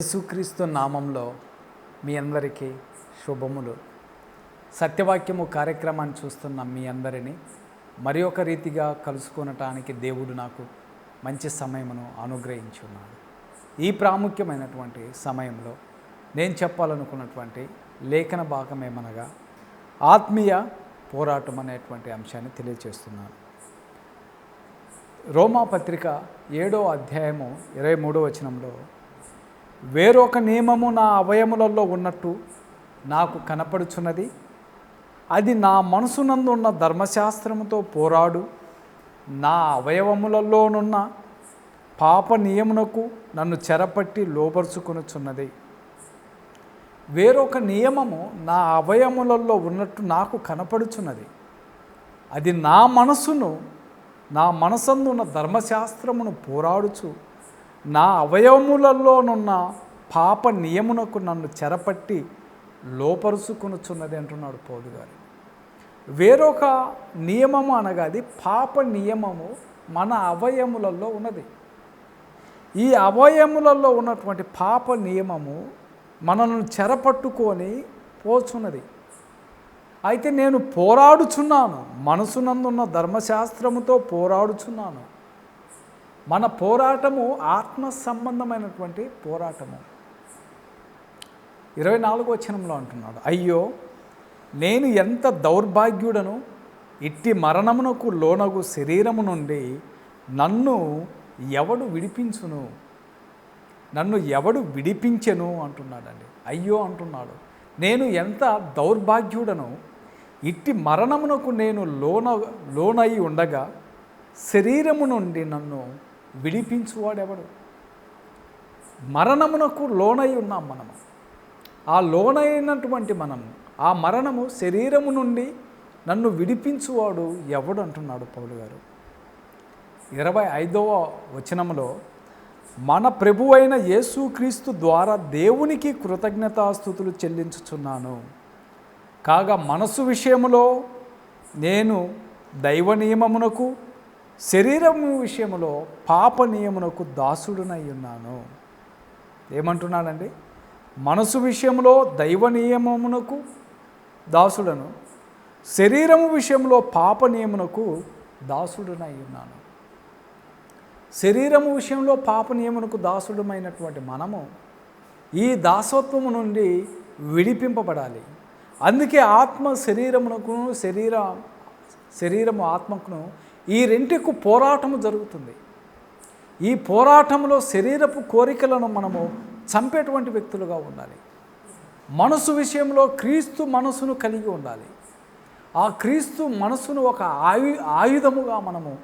యేసుక్రీస్తు నామంలో మీ అందరికీ శుభములు. సత్యవాక్యము కార్యక్రమాన్ని చూస్తున్న మీ అందరినీ మరి ఒక రీతిగా కలుసుకొనటానికి దేవుడు నాకు మంచి సమయమును అనుగ్రహించున్నాడు. ఈ ప్రాముఖ్యమైనటువంటి సమయంలో నేను చెప్పాలనుకున్నటువంటి లేఖన భాగం ఏమనగా ఆత్మీయ పోరాటం అనేటువంటి అంశాన్ని తెలియజేస్తున్నాను రోమా పత్రిక ఏడో అధ్యాయము ఇరవై మూడో వచనంలో వేరొక నియమము నా అవయములలో ఉన్నట్టు నాకు కనపడుచున్నది. అది నా మనసునందు ఉన్న ధర్మశాస్త్రముతో పోరాడు. నా అవయవములలోనున్న పాప నియమునకు నన్ను చెరపట్టి లోపరుచుకొనుచున్నది వేరొక నియమము నా అవయములలో ఉన్నట్టు నాకు కనపడుచున్నది. అది నా మనసును నా మనసందున్న ధర్మశాస్త్రమును పోరాడుచు నా అవయవములలోనున్న పాప నియమునకు నన్ను చెరపట్టి లోపరుచుకునుచున్నది అంటున్నాడు పౌలు గారు. వేరొక నియమము అనగా అది పాప నియమము మన అవయములలో ఉన్నది. ఈ అవయములలో ఉన్నటువంటి పాప నియమము మనల్ని చెరపట్టుకొని పోచున్నది. అయితే నేను పోరాడుచున్నాను. మనసునందున్న ధర్మశాస్త్రముతో పోరాడుచున్నాను. మన పోరాటము ఆత్మ సంబంధమైనటువంటి పోరాటము. ఇరవై నాలుగో వచనంలో అంటున్నాడు అయ్యో నేను ఎంత దౌర్భాగ్యుడను ఇట్టి మరణమునకు లోనగు శరీరము నుండి నన్ను ఎవడు విడిపించును? నన్ను ఎవడు విడిపించెను? అంటున్నాడండి. అయ్యో అంటున్నాడు నేను ఎంత దౌర్భాగ్యుడను ఇట్టి మరణమునకు నేను లోన లోనై ఉండగా శరీరము నుండి నన్ను విడిపించువాడెవడు? మరణమునకు లోనై ఉన్నాం మనము. ఆ లోనైనటువంటి మనము ఆ మరణము శరీరము నుండి నన్ను విడిపించువాడు ఎవడు అంటున్నాడు పౌలు గారు. ఇరవై ఐదవ వచనంలో మన ప్రభు అయిన యేసుక్రీస్తు ద్వారా దేవునికి కృతజ్ఞతాస్థుతులు చెల్లించుచున్నాను. కాగా మనసు విషయములో నేను దైవ నియమమునకు శరీరము విషయంలో పాప నియమునకు దాసుడునై ఉన్నాను. ఏమంటున్నాడండి? మనసు విషయంలో దైవ నియమమునకు దాసుడను శరీరము విషయంలో పాప నియమునకు దాసుడునై ఉన్నాను. శరీరము విషయంలో పాప నియమునకు దాసుడమైనటువంటి మనము ఈ దాసత్వము నుండి విడిపింపబడాలి. అందుకే ఆత్మ శరీరమునకు శరీర శరీరము ఆత్మకును ఈ రెంటికు పోరాటము జరుగుతుంది. ఈ పోరాటంలో శరీరపు కోరికలను మనము చంపేటువంటి వ్యక్తులుగా ఉండాలి. మనసు విషయంలో క్రీస్తు మనసును కలిగి ఉండాలి. ఆ క్రీస్తు మనసును ఒక ఆయు ఆయుధముగా మనము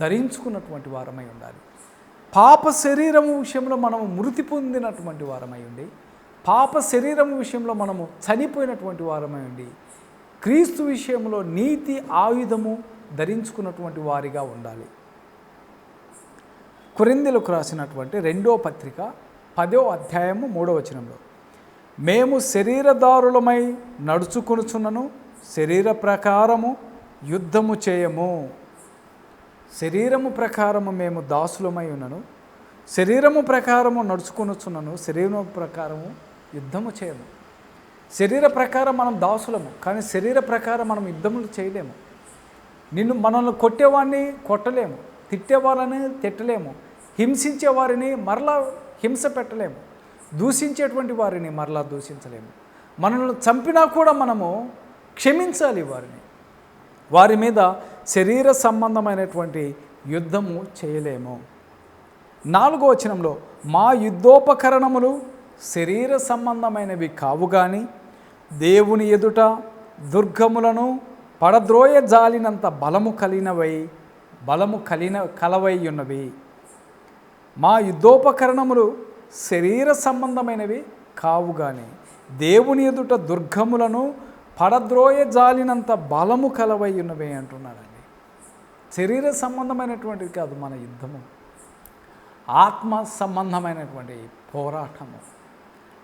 ధరించుకున్నటువంటి వారమై ఉండాలి. పాప శరీరము విషయంలో మనము మృతి పొందినటువంటి వారమై ఉండి పాప శరీరము విషయంలో మనము చనిపోయినటువంటి వారమై ఉండి క్రీస్తు విషయంలో నీతి ఆయుధము ధరించుకున్నటువంటి వారిగా ఉండాలి. కొరిందెలకు రాసినటువంటి రెండో పత్రిక పదో అధ్యాయము మూడో వచనంలో మేము శరీరదారులమై నడుచుకొనుచున్నను శరీర ప్రకారము యుద్ధము చేయము. శరీరము ప్రకారము మేము దాసులమై ఉన్నను శరీరము ప్రకారము నడుచుకొనుచున్నను శరీరం ప్రకారము యుద్ధము చేయము. శరీర ప్రకారం మనం దాసులము కానీ శరీర ప్రకారం మనం యుద్ధములు చేయలేము. నిన్ను మనల్ని కొట్టేవాడిని కొట్టలేము. తిట్టేవాళ్ళని తిట్టలేము. హింసించే వారిని మరలా హింస పెట్టలేము. దూషించేటువంటి వారిని మరలా దూషించలేము. మనల్ని చంపినా కూడా మనము క్షమించాలి వారిని. వారి మీద శరీర సంబంధమైనటువంటి యుద్ధము చేయలేము. నాలుగో వచనంలో మా యుద్ధోపకరణములు శరీర సంబంధమైనవి కావు కానీ దేవుని ఎదుట దుర్గములను పడద్రోయ జాలినంత బలము కలినవై బలము కలిన కలవై ఉన్నవి. మా యుద్ధోపకరణములు శరీర సంబంధమైనవి కావు కానీ దేవుని ఎదుట దుర్గములను పడద్రోయ జాలినంత బలము కలవై ఉన్నవి అంటున్నాడండి. శరీర సంబంధమైనటువంటిది కాదు మన యుద్ధము. ఆత్మ సంబంధమైనటువంటి పోరాటము.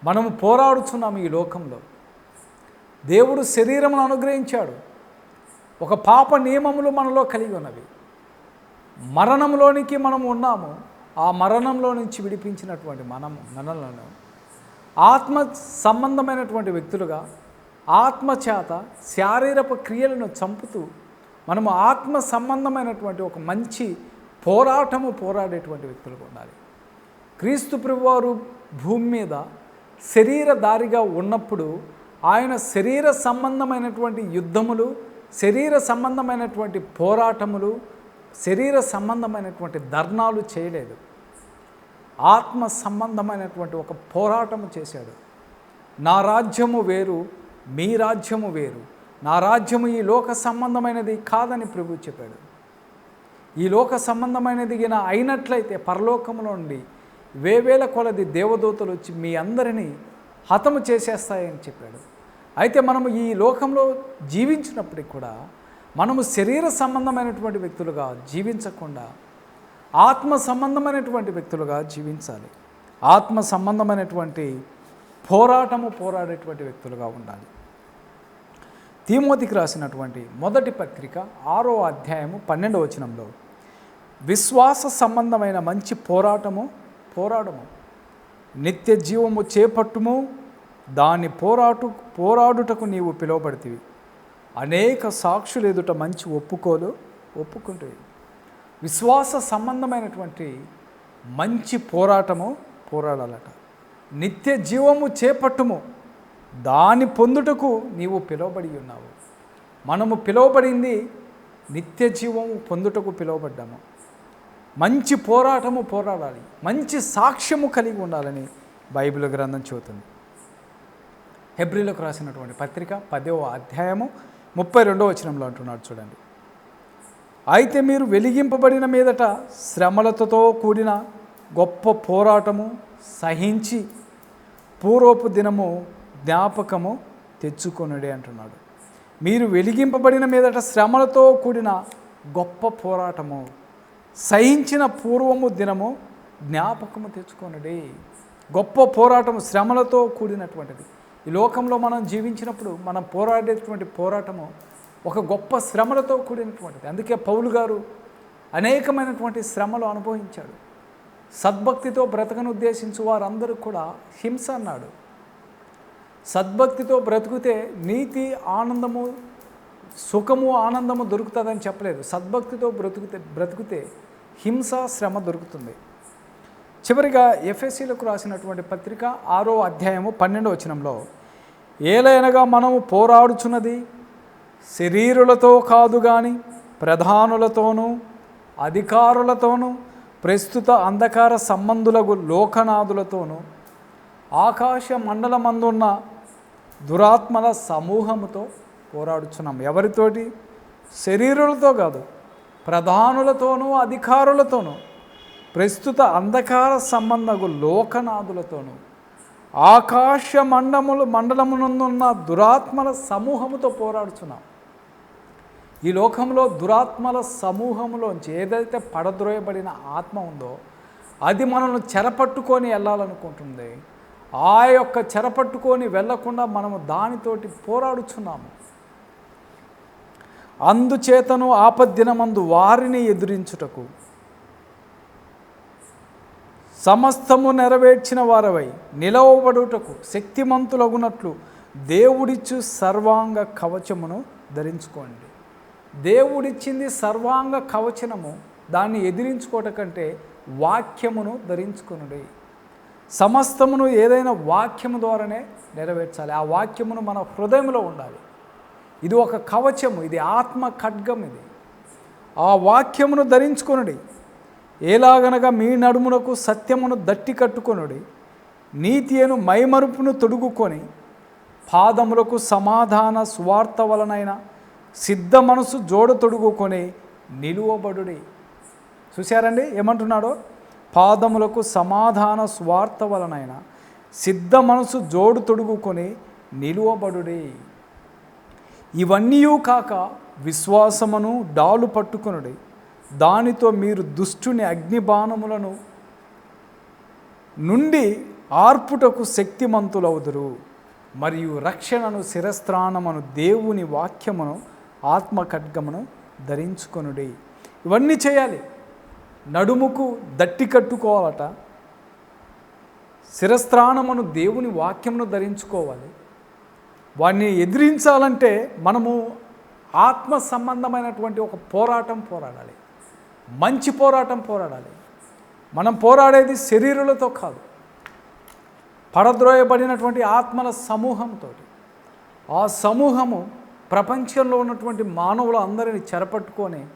మనము పోరాడుచున్నాము ఈ లోకంలో. దేవుడు శరీరమును అనుగ్రహించాడు. ఒక పాప నియమములు మనలో కలిగి ఉన్నవి. మరణంలోనికి మనం ఉన్నాము. ఆ మరణంలో నుంచి విడిపించినటువంటి మనము మనలను ఆత్మ సంబంధమైనటువంటి వ్యక్తులుగా ఆత్మచేత శారీరక క్రియలను చంపుతూ మనము ఆత్మ సంబంధమైనటువంటి ఒక మంచి పోరాటము పోరాడేటువంటి వ్యక్తులుగా ఉండాలి. క్రీస్తు ప్రభువారు భూమి మీద శరీరధారిగా ఉన్నప్పుడు ఆయన శరీర సంబంధమైనటువంటి యుద్ధములు శరీర సంబంధమైనటువంటి పోరాటములు శరీర సంబంధమైనటువంటి ధర్నాలు చేయలేదు. ఆత్మ సంబంధమైనటువంటి ఒక పోరాటము చేశాడు. నా రాజ్యము వేరు మీ రాజ్యము వేరు. నా రాజ్యము ఈ లోక సంబంధమైనది కాదని ప్రభు చెప్పాడు. ఈ లోక సంబంధమైనది గిన అయినట్లయితే పరలోకములో నుండి వేవేల కొలది దేవదూతలు వచ్చి మీ అందరినీ హతము చేసేస్తాయని చెప్పాడు. అయితే మనము ఈ లోకంలో జీవించినప్పటికి కూడా మనము శరీర సంబంధమైనటువంటి వ్యక్తులుగా జీవించకుండా ఆత్మ సంబంధమైనటువంటి వ్యక్తులుగా జీవించాలి. ఆత్మ సంబంధమైనటువంటి పోరాటము పోరాడేటువంటి వ్యక్తులుగా ఉండాలి. తీమోతికి రాసినటువంటి మొదటి పత్రిక ఆరో అధ్యాయము పన్నెండో వచనంలో విశ్వాస సంబంధమైన మంచి పోరాటము పోరాడము నిత్య జీవము చేపట్టుము దాని పోరాటు పోరాడుటకు నీవు పిలువబడితివి. అనేక సాక్షులు ఎదుట మంచి ఒప్పుకోలు ఒప్పుకుంటే విశ్వాస సంబంధమైనటువంటి మంచి పోరాటము పోరాడాలట. నిత్య జీవము చేపట్టుము. దాని పొందుటకు నీవు పిలువబడి ఉన్నావు. మనము పిలువబడింది నిత్య జీవము పొందుటకు పిలువబడ్డాము. మంచి పోరాటము పోరాడాలి. మంచి సాక్ష్యము కలిగి ఉండాలని బైబిల్ గ్రంథం చెబుతుంది. హెబ్రిలకు రాసినటువంటి పత్రిక పదవ అధ్యాయము ముప్పై రెండవ వచనంలో అంటున్నాడు చూడండి. అయితే మీరు వెలిగింపబడిన మీదట శ్రమలతో కూడిన గొప్ప పోరాటము సహించి పూర్వపు దినము జ్ఞాపకము తెచ్చుకొనుడే అంటున్నాడు. మీరు వెలిగింపబడిన మీదట శ్రమలతో కూడిన గొప్ప పోరాటము సహించిన పూర్వము దినము జ్ఞాపకము తెచ్చుకొనుడే. గొప్ప పోరాటము శ్రమలతో కూడినటువంటిది. ఈ లోకంలో మనం జీవించినప్పుడు మనం పోరాడేటువంటి పోరాటము ఒక గొప్ప శ్రమలతో కూడినటువంటిది. అందుకే పౌలు గారు అనేకమైనటువంటి శ్రమలు అనుభవించాడు. సద్భక్తితో బ్రతకను ఉద్దేశించు వారందరూ కూడా హింస అన్నాడు. సద్భక్తితో బ్రతుకుతే నీతి ఆనందము సుఖము ఆనందము దొరుకుతుందని చెప్పలేదు. సద్భక్తితో బ్రతుకుతే బ్రతుకుతే హింస శ్రమ దొరుకుతుంది. చివరిగా ఎఫ్ఎస్సీలకు రాసినటువంటి పత్రిక ఆరో అధ్యాయము పన్నెండో వచనంలో ఏలైనగా మనము పోరాడుచున్నది శరీరులతో కాదు కానీ ప్రధానులతోనూ అధికారులతోనూ ప్రస్తుత అంధకార సంబంధులకు లోకనాథులతోనూ ఆకాశ మండలమందున్న దురాత్మల సమూహముతో పోరాడుచున్నాం. ఎవరితోటి? శరీరులతో కాదు ప్రధానులతోనూ అధికారులతోనూ. ప్రస్తుత అంధకార సంబంధకు లోకనాథులతోనూ ఆకాశ మండములు మండలమునందున్న దురాత్మల సమూహముతో పోరాడుచున్నాం. ఈ లోకంలో దురాత్మల సమూహంలోంచి ఏదైతే పడద్రోయబడిన ఆత్మ ఉందో అది మనల్ని చెరపట్టుకొని వెళ్ళాలనుకుంటుంది. ఆ యొక్క చెరపట్టుకొని వెళ్ళకుండా మనము దానితోటి పోరాడుచున్నాము. అందుచేతను ఆపద్దినమందు వారిని ఎదిరించుటకు సమస్తము నెరవేర్చిన వారవై నిలవబడుటకు శక్తిమంతులగునట్లు దేవుడిచ్చు సర్వాంగ కవచమును ధరించుకోండి. దేవుడిచ్చింది సర్వాంగ కవచనము దాన్ని ఎదిరించుకోవట కంటే వాక్యమును ధరించుకునుడి. సమస్తమును ఏదైనా వాక్యము ద్వారానే నెరవేర్చాలి. ఆ వాక్యమును మన హృదయంలో ఉండాలి. ఇది ఒక కవచము ఇది ఆత్మ ఖడ్గం ఇది. ఆ వాక్యమును ధరించుకునుడి. ఏలాగనగా మీ నడుమునకు సత్యమును దట్టి కట్టుకొనుడి నీతియను మైమరుపును తొడుగుకొని పాదములకు సమాధాన స్వార్థ వలనైన సిద్ధ మనసు జోడ తొడుగుకొని నిలువబడుడి. చూశారండి? ఏమంటున్నాడో? పాదములకు సమాధాన స్వార్థ వలనైన సిద్ధ మనసు జోడు తొడుగుకొని నిలువబడుడి. ఇవన్నీ కాక విశ్వాసమును డాలు పట్టుకొనుడి. దానితో మీరు దుష్టుని అగ్నిబాణములను నుండి ఆర్పుటకు శక్తిమంతులవుదురు. మరియు రక్షణను శిరస్త్రాణమును దేవుని వాక్యమును ఆత్మ ఖడ్గమును ధరించుకొనుడి. ఇవన్నీ చేయాలి. నడుముకు దట్టి కట్టుకోవాలట. శిరస్త్రాణమును దేవుని వాక్యమును ధరించుకోవాలి. వాడిని ఎదిరించాలంటే మనము ఆత్మ సంబంధమైనటువంటి ఒక పోరాటం పోరాడాలి. మంచి పోరాటం పోరాడాలి. మనం పోరాడేది శరీరులతో కాదు. పడద్రోయబడినటువంటి ఆత్మల సమూహంతో ఆ సమూహము ప్రపంచంలో ఉన్నటువంటి మానవులు అందరిని చెరపట్టుకొని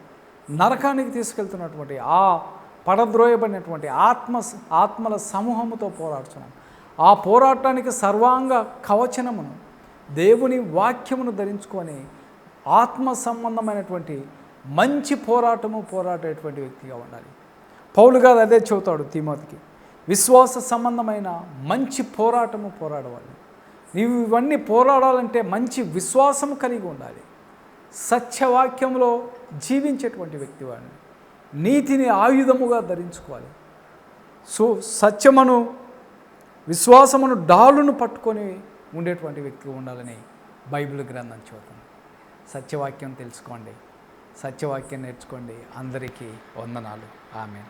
నరకానికి తీసుకెళ్తున్నటువంటి ఆ పడద్రోయబడినటువంటి ఆత్మ ఆత్మల సమూహముతో పోరాడుతున్నాం. ఆ పోరాటానికి సర్వాంగ కవచనమును దేవుని వాక్యమును ధరించుకొని ఆత్మ సంబంధమైనటువంటి మంచి పోరాటము పోరాడేటువంటి వ్యక్తిగా ఉండాలి. పౌలు గారు అదే చెబుతాడు తిమోతికి విశ్వాస సంబంధమైన మంచి పోరాటము పోరాడవాలి. నీవు ఇవన్నీ పోరాడాలంటే మంచి విశ్వాసము కలిగి ఉండాలి. సత్యవాక్యంలో జీవించేటువంటి వ్యక్తి వాడిని నీతిని ఆయుధముగా ధరించుకోవాలి. సో సత్యమును విశ్వాసమును డాలును పట్టుకొని ఉండేటువంటి వ్యక్తిగా ఉండాలని బైబిల్ గ్రంథం చూద్దాం సత్యవాక్యం తెలుసుకోండి. సత్యవాక్యం నేర్చుకోండి. అందరికీ వందనాలు. ఆమె